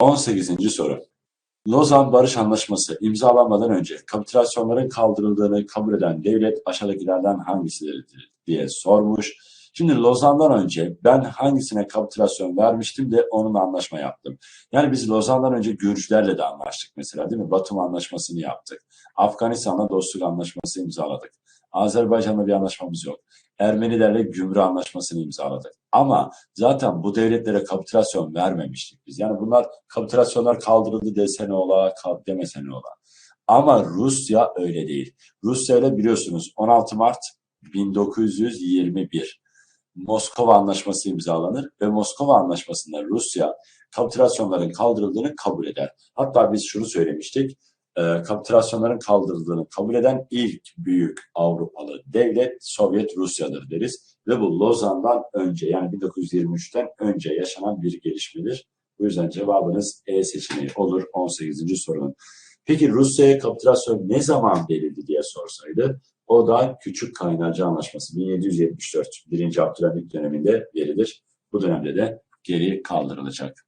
18. soru. Lozan Barış Anlaşması imzalanmadan önce kapitülasyonların kaldırıldığını kabul eden devlet aşağıdakilerden hangisidir diye sormuş. Şimdi Lozan'dan önce ben hangisine kapitülasyon vermiştim de onunla anlaşma yaptım. Yani biz Lozan'dan önce Gürcülerle de anlaştık mesela değil mi? Batum Anlaşması'nı yaptık. Afganistan'la dostluk anlaşması imzaladık. Azerbaycan'la bir anlaşmamız yok. Ermenilerle gümrük anlaşmasını imzaladık. Ama zaten bu devletlere kapitülasyon vermemiştik biz. Yani bunlar kapitülasyonlar kaldırıldı dese ne ola, kal- demese ne ola. Ama Rusya öyle değil. Rusya ile biliyorsunuz 16 Mart 1921 Moskova Anlaşması imzalanır ve Moskova Anlaşması'nda Rusya kapitülasyonların kaldırıldığını kabul eder. Hatta biz şunu söylemiştik, e, kapitülasyonların kaldırıldığını kabul eden ilk büyük Avrupalı devlet Sovyet Rusya'dır deriz. Ve bu Lozan'dan önce yani 1923'ten önce yaşanan bir gelişmedir. Bu yüzden cevabınız E seçeneği olur 18. sorunun. Peki Rusya'ya kapitülasyon ne zaman verildi diye sorsaydı o da Küçük Kaynarca Anlaşması 1774 1. Abdülhamit döneminde verilir. Bu dönemde de geri kaldırılacak.